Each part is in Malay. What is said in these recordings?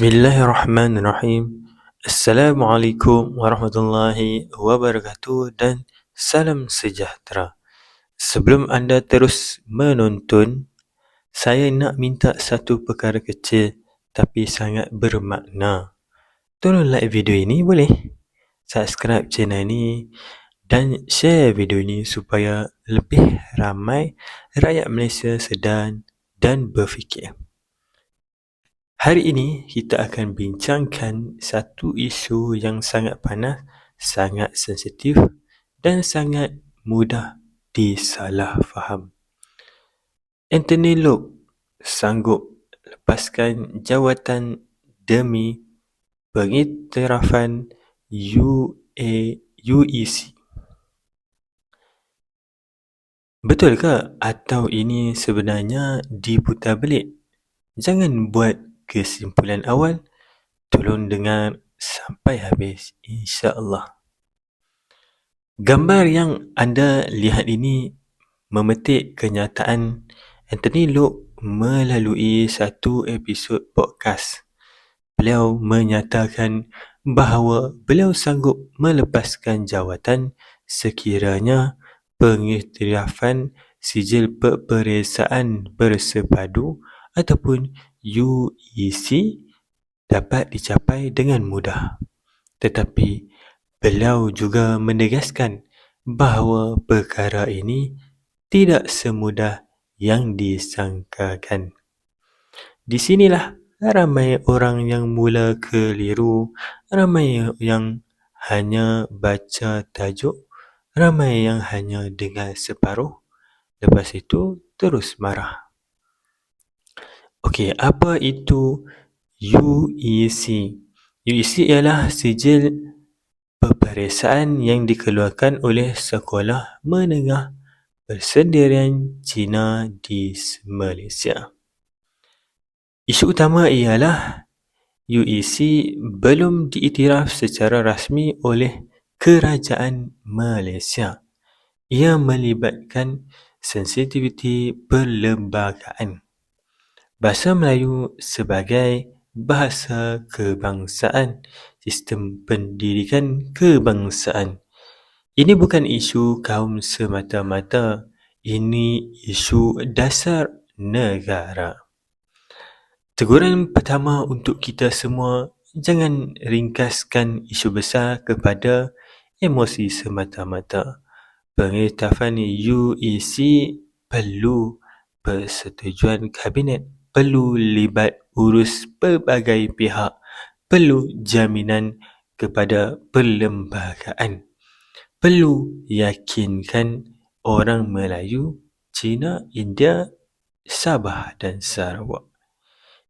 Bismillahirrahmanirrahim. Assalamualaikum warahmatullahi wabarakatuh dan salam sejahtera. Sebelum anda terus menonton, saya nak minta satu perkara kecil tapi sangat bermakna. Tolong like video ini boleh? Subscribe channel ini dan share video ini supaya lebih ramai rakyat Malaysia sedar dan berfikir. Hari ini kita akan bincangkan satu isu yang sangat panas, sangat sensitif dan sangat mudah disalahfaham. Anthony Loke sanggup lepaskan jawatan demi pengiktirafan UA, UEC. Betul ke atau ini sebenarnya diputar belik? Jangan buat kesimpulan awal, tolong dengar sampai habis insya-Allah. Gambar yang anda lihat ini memetik kenyataan Anthony Loke melalui satu episod podcast. Beliau menyatakan bahawa beliau sanggup melepaskan jawatan sekiranya pengiktirafan sijil peperiksaan bersepadu ataupun UEC dapat dicapai dengan mudah. Tetapi beliau juga menegaskan bahawa perkara ini tidak semudah yang disangkakan. Di sinilah ramai orang yang mula keliru, ramai yang hanya baca tajuk, ramai yang hanya dengar separuh, lepas itu terus marah. Okey, apa itu UEC? UEC ialah sijil peperiksaan yang dikeluarkan oleh sekolah menengah persendirian Cina di Malaysia. Isu utama ialah UEC belum diiktiraf secara rasmi oleh kerajaan Malaysia. Ia melibatkan sensitiviti perlembagaan bahasa Melayu sebagai bahasa kebangsaan, sistem pendidikan kebangsaan. Ini bukan isu kaum semata-mata, ini isu dasar negara. Teguran pertama untuk kita semua, jangan ringkaskan isu besar kepada emosi semata-mata. Pengiktirafan UEC perlu persetujuan kabinet perlu libat urus pelbagai pihak, perlu jaminan kepada perlembagaan, perlu yakinkan orang Melayu, Cina, India, Sabah dan Sarawak.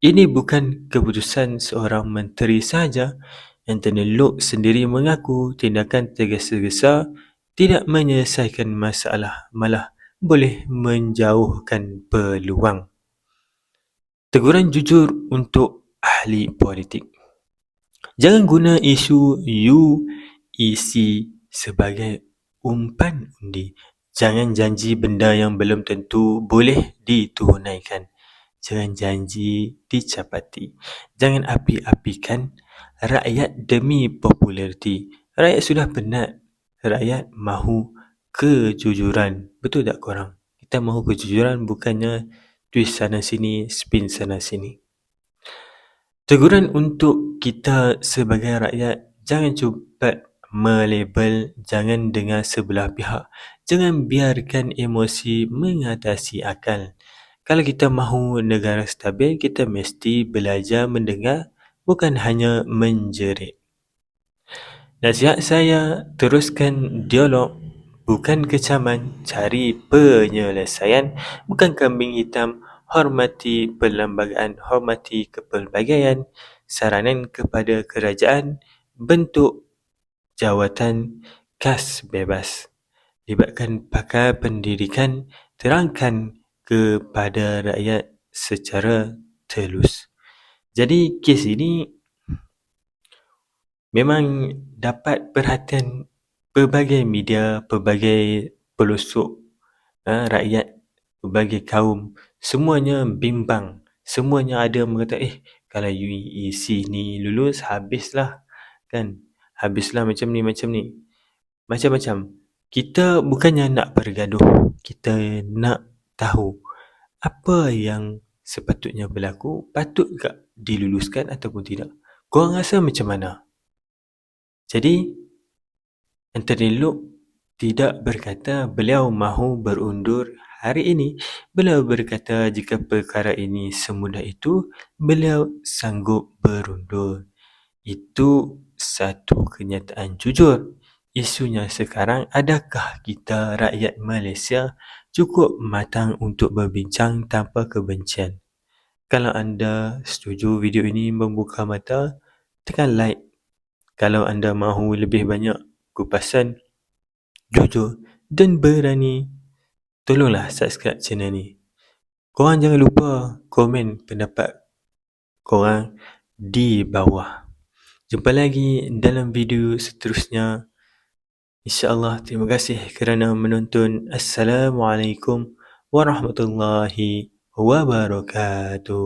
Ini bukan keputusan seorang menteri sahaja. Anthony Loke sendiri mengaku tindakan tergesa-gesa tidak menyelesaikan masalah, malah boleh menjauhkan peluang. Teguran jujur untuk ahli politik. Jangan guna isu UEC sebagai umpan undi. Jangan janji benda yang belum tentu boleh ditunaikan. Jangan janji dicapati. Jangan api-apikan rakyat demi populariti. Rakyat sudah penat. Rakyat mahu kejujuran. Betul tak korang? Kita mahu kejujuran bukannya twist sana sini, spin sana sini. Teguran untuk kita sebagai rakyat, jangan cuba melabel, jangan dengar sebelah pihak. Jangan biarkan emosi mengatasi akal. Kalau kita mahu negara stabil, kita mesti belajar mendengar bukan hanya menjerit. Nasihat saya, teruskan dialog bukan kecaman, cari penyelesaian, bukan kambing hitam, hormati perlembagaan, hormati kepelbagaian, saranan kepada kerajaan, bentuk jawatan kas bebas. Libatkan pakar pendidikan, terangkan kepada rakyat secara telus. Jadi kes ini memang dapat perhatian pelbagai media, pelbagai pelosok uh, rakyat, pelbagai kaum, semuanya bimbang. Semuanya ada mengatakan, eh kalau UEC ni lulus, habislah kan. Habislah macam ni, macam ni. Macam-macam. Kita bukannya nak bergaduh. Kita nak tahu apa yang sepatutnya berlaku, patut ke diluluskan ataupun tidak. Korang rasa macam mana? Jadi, antara elok tidak berkata beliau mahu berundur hari ini. Beliau berkata jika perkara ini semudah itu, beliau sanggup berundur. Itu satu kenyataan jujur. Isunya sekarang, adakah kita rakyat Malaysia cukup matang untuk berbincang tanpa kebencian? Kalau anda setuju video ini membuka mata, tekan like. Kalau anda mahu lebih banyak kupasan, jujur dan berani, tolonglah subscribe channel ni. Korang jangan lupa komen pendapat korang di bawah. Jumpa lagi dalam video seterusnya. InsyaAllah, terima kasih kerana menonton. Assalamualaikum warahmatullahi wabarakatuh.